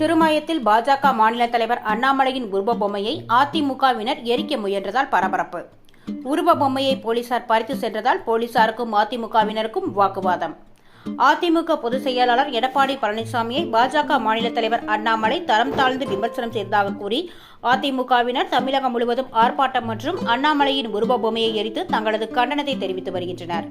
திருமயத்தில் பாஜக மாநில தலைவர் அண்ணாமலையின் உருவ பொம்மையை அதிமுகவினர் எரிக்க முயன்றதால் பரபரப்பு. உருவ பொம்மையை போலீசார் பறித்து சென்றதால் போலீசாருக்கும் அதிமுகவினருக்கும் வாக்குவாதம். அதிமுக பொதுச் செயலாளர் எடப்பாடி பழனிசாமியை பாஜக மாநில தலைவர் அண்ணாமலை தரம் தாழ்ந்து விமர்சனம் செய்ததாக கூறி அதிமுகவினர் தமிழகம் முழுவதும் ஆர்ப்பாட்டம் மற்றும் அண்ணாமலையின் உருவ பொம்மையை எரித்து தங்களது கண்டனத்தை தெரிவித்து வருகின்றனர்.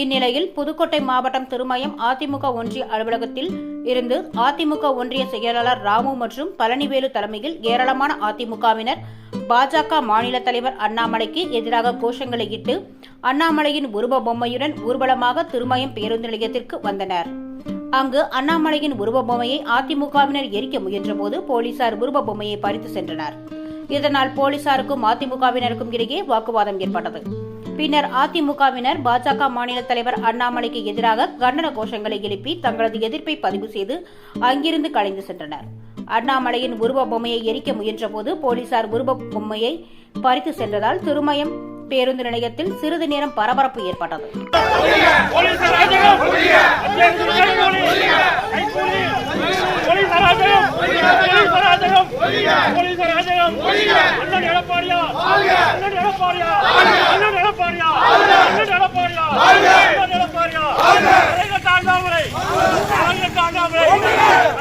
இந்நிலையில் புதுக்கோட்டை மாவட்டம் திருமயம் அதிமுக ஒன்றிய அலுவலகத்தில் இருந்து அதிமுக ஒன்றிய செயலாளர் ராமு மற்றும் பழனிவேலு தலைமையில் ஏராளமான அதிமுகவினர் பாஜக மாநில தலைவர் அண்ணாமலைக்கு எதிராக கோஷங்களை இட்டு அண்ணாமலையின் உருவ பொம்மையுடன் ஊர்வலமாக திருமயம் பேருந்து நிலையத்திற்கு வந்தனர். அங்கு அண்ணாமலையின் உருவ பொம்மையை அதிமுகவினர் எரிக்க முயன்றபோது போலீசார் உருவ பொம்மையை பறித்து சென்றனர். இதனால் போலீசாருக்கும் அதிமுகவினருக்கும் இடையே வாக்குவாதம் ஏற்பட்டது. பின்னர் அதிமுகவினர் பாஜக மாநில தலைவர் அண்ணாமலைக்கு எதிராக கண்டன கோஷங்களை எழுப்பி தங்களது எதிர்ப்பை பதிவு செய்து அங்கிருந்து கலைந்து சென்றனர். அண்ணாமலையின் உருவ பொம்மையை எரிக்க முயன்றபோது போலீசார் உருவ பொம்மையை பறித்து சென்றதால் திருமயம் பேருந்து நிலையத்தில் சிறிது நேரம் பரபரப்பு ஏற்பட்டது. அராஜகம் போலீஸ் அராஜகம் போலீஸ் அராஜகம் அண்ணன் எடப்பாடியா? அண்ணன் எடப்பாடியா? அண்ணன் எடப்பாடியா? அண்ணன் எடப்பாடியா? அண்ணன் எடப்பாடியா? அரைகட்ட அண்ணாமலை. அரைகட்ட அண்ணாமலை.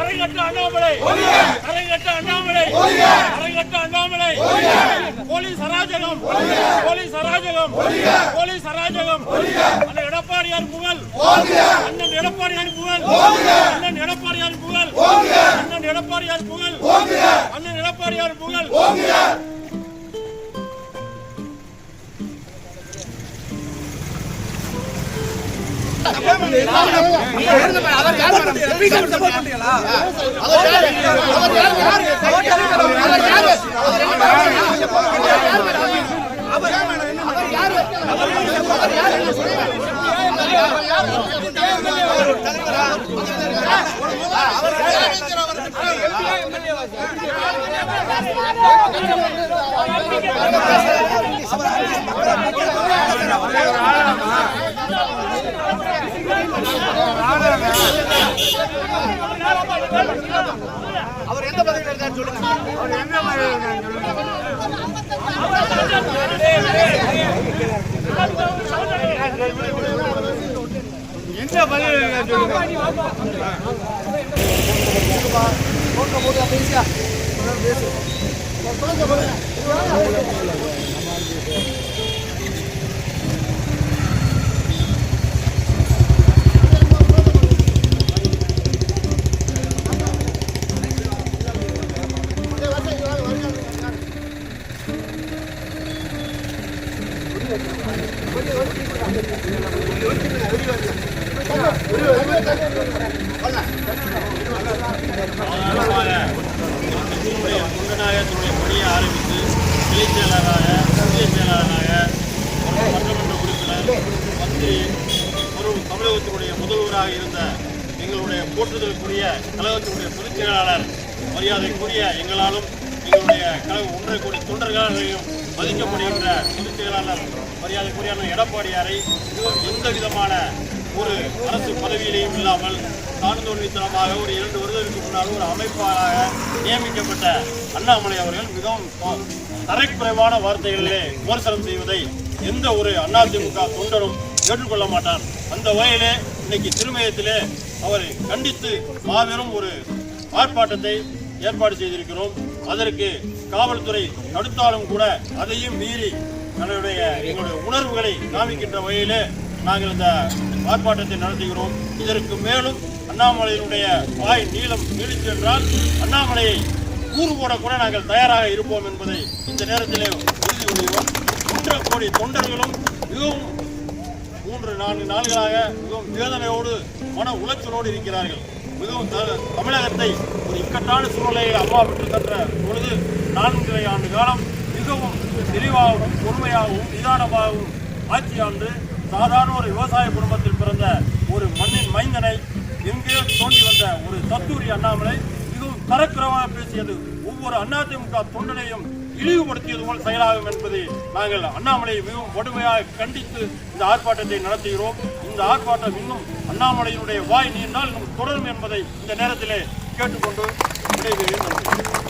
அரைகட்ட அண்ணாமலை. அரைகட்ட அண்ணாமலை. அரைகட்ட அண்ணாமலை. போலீஸ் அராஜகம் போலீஸ் அராஜகம் போலீஸ் அராஜகம் அண்ணன் எடப்பாடியார் புகழ். அண்ணன் எடப்பாடியார் புகழ். அண்ணன் எடப்பாடியார் புகழ். அண்ணன் எடப்பாடியார் புகழ் அண்ணன் எடப்பாடியார் புகழ் அவர் எந்த பதவியில் இருக்காரு சொல்லுங்க? அவர் பதவியில் இருக்காரு சொல்லுங்க போது பேசியா குண்டநாயகத்தினுடைய மந்திரி ஒரு தமிழகத்தினுடைய முதல்வராக இருந்த எங்களுடைய போற்றுதலுக்குரிய கழகத்தினுடைய பொதுச் செயலாளர் மரியாதைக்குரிய எங்களாலும் எங்களுடைய கழக ஒன்றரை கோடி தொண்டர்களாலையும் மதிக்கப்படுகின்ற பொதுச் செயலாளர் மரியாதைக்குரிய எடப்பாடியாரை எந்த விதமான ஒரு அரசு பதவியிலையும் இல்லாமல் சார்ந்தோன்னித்தனமாக ஒரு இரண்டு வருடங்களுக்கு முன்னால் ஒரு அமைப்பாளராக நியமிக்கப்பட்ட அண்ணாமலை அவர்கள் மிகவும் தரைக்குறைவான வார்த்தைகளிலே விமர்சனம் செய்வதை எந்த ஒரு அதிமுக தொண்டரும் ஏற்றுக்கொள்ள மாட்டார் அந்த வகையிலே இன்னைக்கு திருமயத்திலே அவரை கண்டித்து மாபெரும் ஒரு ஆர்ப்பாட்டத்தை ஏற்பாடு செய்திருக்கிறோம். அதற்கு காவல்துறை தடுத்தாலும் கூட அதையும் மீறி தன்னுடைய எங்களுடைய உணர்வுகளை காமிக்கின்ற வகையிலே நாங்கள் இந்த ஆர்ப்பாட்டத்தை நடத்துகிறோம். இதற்கு மேலும் அண்ணாமலையினுடைய வாய் நீளம் நீடித்து என்றால் அண்ணாமலையை கூறு போட கூட நாங்கள் தயாராக இருப்போம் என்பதை இந்த நேரத்திலே உறுதி கொள்கிறோம் ஒன்றரை கோடி தொண்டர்களும் மிகவும் மூன்று நான்கு நாள்களாக மிகவும் வேதனையோடு மன உளைச்சலோடு இருக்கிறார்கள். மிகவும் தமிழகத்தை ஒரு இக்கட்டான சூழ்நிலையில் அம்மா பெற்று தன்ற பொழுது நான்கரை ஆண்டு காலம் மிகவும் தெளிவாகவும் பொறுமையாகவும் நிதானமாகவும் ஆட்சி ஆண்டு சாதாரண ஒரு விவசாய குடும்பத்தில் பிறந்த ஒரு மண்ணின் மைந்தனை எங்கேயோ தோண்டி வந்த ஒரு தத்தூரி அண்ணாமலை மிகவும் தரக்குறவாக பேசியது. ஒவ்வொரு அதிமுக தொண்டனையும் இழிவுபடுத்தியது போல் செயலாகும் என்பதை நாங்கள் அண்ணாமலையை மிகவும் வடுமையாக கண்டித்து இந்த ஆர்ப்பாட்டத்தை நடத்துகிறோம். இந்த ஆர்ப்பாட்டம் இன்னும் அண்ணாமலையினுடைய வாய் நீண்டால் இன்னும் தொடரும் என்பதை இந்த நேரத்திலே கேட்டுக்கொண்டு விடைபெறுகிறேன்.